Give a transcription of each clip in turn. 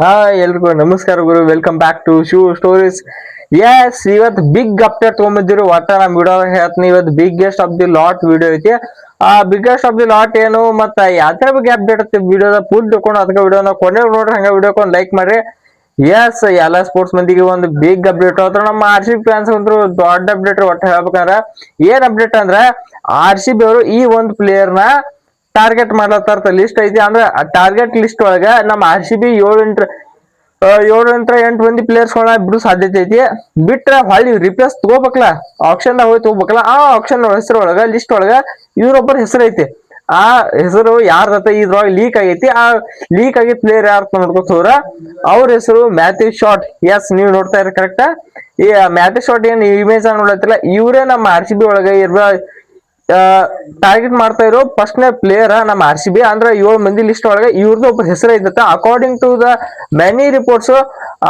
Hi ಎಲ್ರಿಗೂ ನಮಸ್ಕಾರ ಗುರು. Welcome back to shoe stories yes ಇವತ್ತು ಬಿಗ್ ಅಪ್ಡೇಟ್ ತೊಗೊಂಬಂದಿರು. ಒಟ್ಟ ನಮ್ ವಿಡಿಯೋ ಹೇಳ್ತೀನಿ ಇವತ್ತು biggest of the lot video ಐತಿ. ಆ ಬಿಗ್ಗೆಸ್ಟ್ ಆಫ್ ದಿ ಲಾಟ್ ಏನು? ಮತ್ತೆ ಯಾವ್ದ್ರ ಬಗ್ಗೆ ಅಪ್ಡೇಟ್ ಐತಿ? ವಿಡಿಯೋದ ಫುಲ್ ತಿಳ್ಕೊಂಡು ಅದಕ್ಕೆ ವಿಡಿಯೋನ ಕೊನೆ ನೋಡ್ರಿ. ಹಂಗ ವಿಡಿಯೋಕೊಂದು ಲೈಕ್ ಮಾಡ್ರಿ. ಎಸ್ ಎಲ್ಲ ಸ್ಪೋರ್ಟ್ಸ್ ಮಂದಿಗೆ ಒಂದು ಬಿಗ್ ಅಪ್ಡೇಟ್ ಆದ್ರೆ ನಮ್ಮ ಆರ್ ಸಿ ಬಿ ಫ್ಯಾನ್ಸ್ ಅಂತೂ ದೊಡ್ಡ ಅಪ್ಡೇಟ್ ಒಟ್ಟು ಹೇಳ್ಬೇಕಂದ್ರ, ಏನ್ ಅಪ್ಡೇಟ್ ಅಂದ್ರೆ ಆರ್ ಸಿ ಬಿ ಅವರು ಈ ಒಂದು ಪ್ಲೇಯರ್ನ ಟಾರ್ಗೆಟ್ ಮಾಡ್ಲತ್ತಾರ ಲಿಸ್ಟ್ ಐತಿ. ಅಂದ್ರ ಟಾರ್ಗೆಟ್ ಲಿಸ್ಟ್ ಒಳಗ ನಮ್ಮ ಆರ್ ಸಿ ಬಿ ಏಳು ಎಂಟ್ರ ಏಳು ಎಂಟ್ರ ಎಂಟು ಮಂದಿ ಪ್ಲೇಯರ್ಸ್ ಬಿಡು ಸಾಧ್ಯತೆ ಐತಿ. ಬಿಟ್ರೆ ಹೊಳ್ಳಿ ರಿಪ್ಲೇಸ್ ತಗೋಬೇಕಲ್ಲ ಆಪ್ಷನ್ ಹೋಗಿ ತಗೋಬೇಕಲ್ಲ, ಆ ಆಪ್ಷನ್ ಹೆಸರು ಒಳಗ ಲಿಸ್ಟ್ ಒಳಗ ಇವ್ರೊಬ್ಬರ ಹೆಸರು ಐತಿ. ಆ ಹೆಸರು ಯಾರ್ದತ್ತ ಇದ್ರೊಳಗೆ ಲೀಕ್ ಆಗೈತಿ, ಆ ಲೀಕ್ ಆಗಿದ್ ಪ್ಲೇಯರ್ ಯಾರು ನೋಡ್ಕೊತ ಅವ್ರ ಹೆಸರು ಮ್ಯಾಥ್ಯೂ ಶಾಟ್ ಎಸ್ ನೀವು ನೋಡ್ತಾ ಇರ ಕರೆಕ್ಟ್ ಈ ಮ್ಯಾಥ್ಯೂ ಶಾಟ್ ಏನ್ ಇಮೇಜ್ ನೋಡತ್ತಿಲ್ಲ ಇವರೇ ನಮ್ಮ ಆರ್ ಸಿ ಬಿ ಒಳಗ ಇರುವ ಟಾರ್ಗೆಟ್ ಮಾಡ್ತಾ ಇರೋ ಫಸ್ಟ್ನೇ ಪ್ಲೇಯರ್ ನಮ್ಮ ಆರ್ ಸಿ ಬಿ ಅಂದ್ರೆ ಏಳು ಮಂದಿ ಲಿಸ್ಟ್ ಒಳಗೆ ಇವ್ರದ್ದು ಒಬ್ಬ ಹೆಸರು ಇದ್ದಂತೆ according to the many reports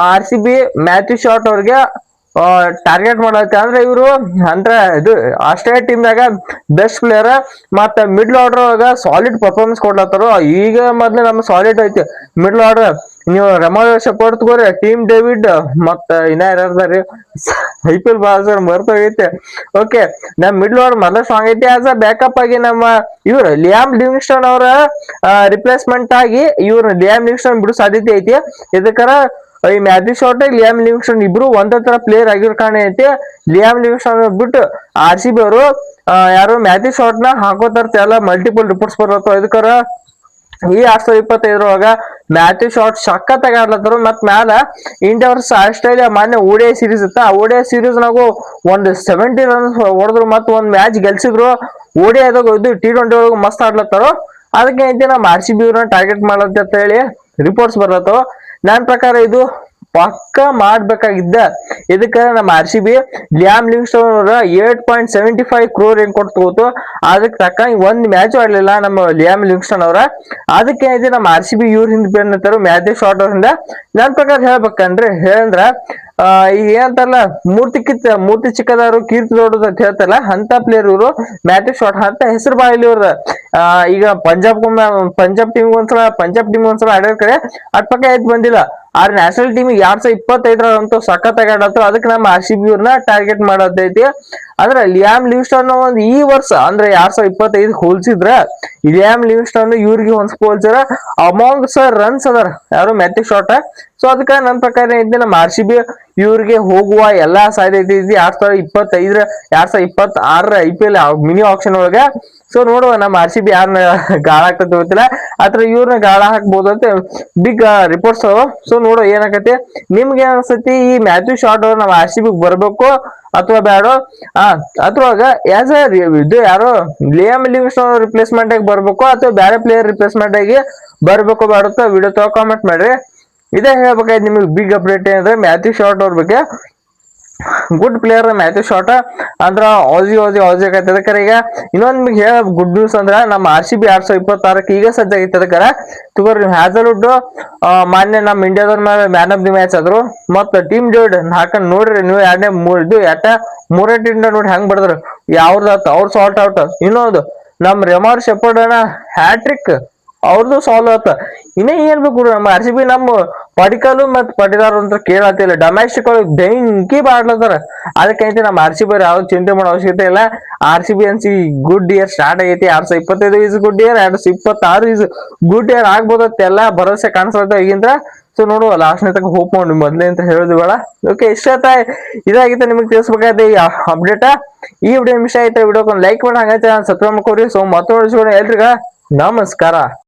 R C B Matthew Short ಅವ್ರಿಗೆ ಟಾರ್ಗೆಟ್ ಮಾಡತ್ತೆ. ಅಂದ್ರೆ ಇವರು ಅಂದ್ರೆ ಇದು ಆಸ್ಟ್ರೇಲಿಯಾ ಟೀಮ್ ದಾಗ ಬೆಸ್ಟ್ ಪ್ಲೇಯರ್ ಮತ್ತೆ ಮಿಡ್ಲ್ ಆರ್ಡರ್ ಒಳಗ ಸಾಲಿಡ್ ಪರ್ಫಾರ್ಮೆನ್ಸ್ ಕೊಡ್ಲತ್ತಾರ. ಈಗ ಮೊದ್ಲು ನಮ್ಮ ಸಾಲಿಡ್ ಐತಿ. ಮಿಡ್ಲ್ ಆರ್ಡರ್ ನೀವು ರಮಾ ಸಪೋರ್ಟ್ ತಗೋರಿ ಟೀಮ್ ಡೇವಿಡ್ ಮತ್ತ ಇನ್ನ ಯಾರ್ದಾರಿ ಐ ಪಿ ಎಲ್ ಬಾಳ ಮರ್ತೋಗೈತೆ ಓಕೆ ನಮ್ ಮಿಡ್ಲ್ ಆರ್ಡರ್ ಮೊದಲ ಸಾಂಗ್ ಐತಿ ಆಸ್ ಅ ಬ್ಯಾಕಪ್ ಆಗಿ ನಮ್ಮ ಇವ್ರು ಲಿಯಾಮ್ ಲಿವಿಂಗ್ಸ್ಟನ್ ಅವರ ರಿಪ್ಲೇಸ್ಮೆಂಟ್ ಆಗಿ ಇವ್ರ ಲಿಯಾಮ್ ಲಿವಿಂಗ್ಸ್ಟನ್ ಬಿಡೋ ಸಾಧ್ಯತೆ ಐತಿ. ಇದಕ್ಕರ, ಈ ಮ್ಯಾಥಿ ಶಾರ್ಟ್ ಲಿಯಾಮ್ ಲಿವಿಂಗ್ಸ್ಟನ್ ಇಬ್ರು ಒಂದೇ ತರ ಪ್ಲೇಯರ್ ಆಗಿರೋ ಕಾರಣ ಐತಿ. ಲಿಯಾಮ್ ಲಿವಿಂಗ್ಸ್ಟನ್ ಬಿಟ್ಟು ಆರ್ ಸಿ ಬಿ ಅವರು ಯಾರು ಮ್ಯಾಥಿ ಶಾರ್ಟ್ನ ಹಾಕೋತಾರ ಮಲ್ಟಿಪಲ್ ರಿಪೋರ್ಟ್ಸ್ ಬರ್ತಾವ ಇದಕ್ಕರ ಈ ಆರ್ ಸಾವಿರದ ಇಪ್ಪತ್ತೈದರೊಳಗ ಮ್ಯಾಥ್ಯೂ ಶಾರ್ಟ್ ಸಖತ್ತಾಗಿ ಆಡ್ಲತ್ತಾರ. ಮತ್ ಮ್ಯಾಲ ಇಂಡಿಯಾ ವರ್ಸ್ ಆಸ್ಟ್ರೇಲಿಯಾ ಮಾನ್ಯ ಓಡಿಐ ಸೀರೀಸ್ ಇತ್ತ. ಆ ಓಡಿಐ ಸೀರೀಸ್ ನಾಗು ಒಂದ್ ಸೆವೆಂಟಿ ರನ್ಸ್ ಹೊಡೆದ್ರು ಮತ್ ಒಂದ್ ಮ್ಯಾಚ್ ಗೆಲ್ಸಿದ್ರು. ಓಡಿಐದಾಗ ಇದು ಟಿ ಟ್ವೆಂಟಿ ಒಳಗ ಮಸ್ತ್ ಆಡ್ಲತ್ತಾರ. ಅದಕ್ಕೆ ಐತಿ ನಮ್ಮ ಆರ್ ಸಿ ಬಿ ಅವ್ರನ್ನ ಟಾರ್ಗೆಟ್ ಮಾಡ್ಲತ್ತ ಹೇಳಿ ರಿಪೋರ್ಟ್ಸ್ ಬರ್ಲತ್ತವ ನನ್ನ ಪ್ರಕಾರ ಇದು ಪಕ್ಕ ಮಾಡ್ಬೇಕಾಗಿದ್ದ. ಇದಕ್ಕೆ ನಮ್ಮ R C B Liam Livingstone ಅವರ eight point seventy five crore ಏನ್ ಕೊಟ್ಟು ತಗೋತು ಅದಕ್ಕೆ ತಕ್ಕಂಗೆ ಒಂದ್ ಮ್ಯಾಚ್ ಆಡ್ಲಿಲ್ಲ ನಮ್ಮ ಲ್ಯಾಮ್ ಲಿಂಗ್ಸ್ಟೋನ್ ಅವರ. ಅದಕ್ಕೆ ಇದೆ ನಮ್ಮ ಆರ್ ಸಿ ಬಿ ಇವ್ರ ಹಿಂದ್ ಬೆನ್ನತ್ತಾರ ಮ್ಯಾಚ್ ಶಾರ್ಟ್ ಅವರಿಂದ ನನ್ ಪ್ರಕಾರ ಹೇಳ್ಬೇಕಂದ್ರೆ, ಹೇಳಂದ್ರ ಈಗ ಏನಂತಾರಲ್ಲ, ಮೂರ್ತಿ ಕಿತ್ತ ಮೂರ್ತಿ ಚಿಕ್ಕದಾರು, ಕೀರ್ತಿ ದೊಡ್ಡದು ಅಂತ ಹೇಳ್ತಾರಲ್ಲ, ಅಂತ ಪ್ಲೇಯರ್ ಇವರು ಮ್ಯಾಚ್ ಶಾರ್ಟ್ ಅಂತ ಹೆಸರು ಬಾಯಿಲಿ ಇವ್ರ ಈಗ ಪಂಜಾಬ್ ಪಂಜಾಬ್ ಟೀಮ್ ಒಂದ್ಸಲ ಪಂಜಾಬ್ ಟೀಮ್ ಒಂದ್ಸಲ ಆಡೋ ಕಡೆ ಅಟ್ ಪಕ್ಕ ಆಯ್ತು ಬಂದಿಲ್ಲ? ಆದ್ರೆ ನ್ಯಾಷನಲ್ ಟೀಮ್ ಎರಡ್ ಇಪ್ಪತ್ತೈದರ ಇಪ್ಪತ್ತೈದರಂತೂ ಸಖತ್ತಾಗಿ ಆಡತ್ತು ಅದಕ್ಕೆ ನಮ್ಮ ಆರ್ ಸಿ ಬಿ ಅವ್ರನ್ನ ಟಾರ್ಗೆಟ್ ಮಾಡೋದೈತಿ ಅಂದ್ರೆ ಲಿಯಾಮ್ ಲಿವ್ಸ್ಟನ್ ಒಂದು ಈ ವರ್ಷ, ಅಂದ್ರೆ ಎರಡ್ ಸಾವಿರ ಇಪ್ಪತ್ತೈದು ಹೋಲ್ಸಿದ್ರ, ಲಿಯಾಮ್ ಲಿವ್ಸ್ಟನ್ ಇವ್ರಿಗೆ ಹೊಂದ್ಸ್ಕೊ ಹೋಲ್ಸಿದ್ರ ಅಮಾಂಗ್ ಸರ್ ರನ್ಸ್ ಅದರ, ಯಾರು ಮ್ಯಾಥಿಕ್ ಶಾರ್ಟ್ ಸೊ ಅದಕ್ಕೆ ನನ್ನ ಪ್ರಕಾರ ಐತಿ ನಮ್ಮ ಆರ್ ಸಿ ಬಿ ಇವ್ರಿಗೆ ಹೋಗುವ ಎಲ್ಲಾ ಸಾಧ್ಯತೆ ಐತಿ. ಎರಡ್ ಸಾವಿರ ಇಪ್ಪತ್ತೈದರ ಎರಡ್ ಸಾವಿರ ಇಪ್ಪತ್ತ ಆರರ I P L mini option ಒಳಗ ಸೊ ನೋಡುವ, ನಮ್ಮ ಆರ್ ಸಿ ಬಿ ಯಾರನ್ನ ಗಾಳ ಹಾಕ್ತದೆ ಗೊತ್ತಿಲ್ಲ. ಆತರ ಇವ್ರನ್ನ ಗಾಳ ಹಾಕ್ಬೋದು ಅಂತ ಬಿಗ್ ರಿಪೋರ್ಟ್ಸ್ ಅವ ಸೊ ನೋಡುವ, ಏನಾಗತ್ತೆ? ನಿಮ್ಗೆ ಅನ್ಸತಿ ಈ ಮ್ಯಾಥ್ಯೂ ಶಾರ್ಟ್ ಅವ್ರು ನಾವು ಆರ್ ಸಿ ಬಿ ಬರ್ಬೇಕು ಅಥವಾ ಬೇಡ ಆ, ಅದ್ರೊಳಗ ಆಸ್ ಇದು ಯಾರೋ ಲಿಯಮ್ ಲಿವಿಸ್ ರಿಪ್ಲೇಸ್ಮೆಂಟ್ ಆಗಿ ಬರ್ಬೇಕು ಅಥವಾ ಬೇರೆ ಪ್ಲೇಯರ್ ರಿಪ್ಲೇಸ್ಮೆಂಟ್ ಆಗಿ ಬರ್ಬೇಕು ಬೇಡ ವಿಡಿಯೋ ತಗೋ ಕಾಮೆಂಟ್ ಮಾಡ್ರಿ. ಇದೇ ಹೇಳ್ಬೇಕಾಯ್ತು ನಿಮಗೆ ಬಿಗ್ ಅಪ್ಡೇಟ್ ಏನಂದ್ರೆ ಮ್ಯಾಥ್ಯೂ ಶಾರ್ಟ್ ಅವ್ರ ಬಗ್ಗೆ. ಗುಡ್ ಪ್ಲೇಯರ್ ಮ್ಯಾಥ್ಯೂ ಶಾರ್ಟ್ ಅಂದ್ರ ಆಜಿ ಆಜಿ ಆಜಿ ಆಗೈತೆ. ಅದಕ್ಕೆ ಈಗ ಇನ್ನೊಂದ್ ನಿಮ್ಗೆ ಹೇಳ ಗುಡ್ ನ್ಯೂಸ್ ಅಂದ್ರ ನಮ್ಮ ಆರ್ ಸಿ ಬಿ ಆರ್ಸೋ ಇಪ್ಪತ್ತಾರಕ್ಕೆ ಈಗ ಸಜ್ಜಾಗೈತೆ. ನೀವು ತಗೋರಿ ಹ್ಯಾಸಲ್ವುಡ್ ಮಾನ್ಯ ನಮ್ಮ ಇಂಡಿಯಾದವ್ರ ಮೇಲೆ ಮ್ಯಾನ್ ಆಫ್ ದಿ ಮ್ಯಾಚ್ ಆದ್ರು. ಮತ್ತ ಟೀಮ್ ಡೇವಿಡ್ ಹಾಕೊಂಡ್ ನೋಡ್ರಿ, ನೀವು ಎರಡನೇ ಮೂರ್ ಇದು ಎಟ್ಟ ಮೂರೇ ಟೀಮ್ ನೋಡಿ ಹೆಂಗ್ ಬಡದ್ರು. ಯಾವ್ದಾತ ಅವ್ರ ಸಾಲ್ಟ್ ಔಟ್ ಇನ್ನೊಂದು ನಮ್ ರೆಮಾರ್ ಶೆಪರ್ಡ್ ಹ್ಯಾಟ್ರಿಕ್ ಅವ್ರದ್ದು ಸಾಲ್ವ್ ಆತ. ಇನ್ನೇ ಏನ್ ಬೇಕು ನಮ್ಮ ಆರ್ ಸಿ ಬಿ ನಮ್ಮ ಪಡಿಕಲು ಮತ್ ಪಡಿದಾರು ಅಂತ ಕೇಳತ್ತಿಲ್ಲ ಡೊಮೆಸ್ಟಿಕ್ ಒಳಗೆ ಬೆಂಕಿ ಬಾಡ್ಲತ್ತಾರ ಅದಕ್ಕೆ ನಮ್ಮ ಆರ್ ಸಿ ಬಿ ಯಾವ ಚಿಂತೆ ಮಾಡೋ ಅವಶ್ಯಕತೆ ಇಲ್ಲ. ಆರ್ ಸಿ ಬಿ ಅನ್ಸಿ ಗುಡ್ ಇಯರ್ ಸ್ಟಾರ್ಟ್ ಆಗೈತಿ. ಎರಡ್ ಸಾವಿರದ ಇಪ್ಪತ್ತೈದು ಇಸ್ ಗುಡ್ ಇಯರ್ ಎರಡ್ ಸಾವಿರದ ಇಪ್ಪತ್ತಾರು ಇಸ್ ಗುಡ್ ಇಯರ್ ಆಗ್ಬೋದು ಎಲ್ಲ ಭರವಸೆ ಕಾಣಿಸ್ಲತ್ತ ಈಗಿಂದ ಸೊ ನೋಡುವ ಲಾಸ್ಟ್ ತನಕ ಹೋಪ್ ಮಾಡಿ ಮೊದ್ಲೇ ಅಂತ ಹೇಳೋದು ಬೇಡ. ಓಕೆ ಇಷ್ಟ ಆಯ್ತಾ? ಇದಾಗಿತ್ತು ನಿಮಗೆ ತಿಳಿಸ್ಬೇಕಾಯ್ತು ಈ ಅಪ್ಡೇಟ್ ಈ ವಿಡಿಯೋ ಇಷ್ಟ ಆಯ್ತಾ? ವಿಡಿಯೋಕ್ಕೆ ಲೈಕ್ ಮಾಡಿ, ಹಂಗೈತೆ ಸಬ್ಸ್ಕ್ರೈಬ್ ಮಾಡ್ಕೋರಿ. ಸೊ ಮತ್ತೊಂದು ಎಲ್ರಿಗ. ನಮಸ್ಕಾರ.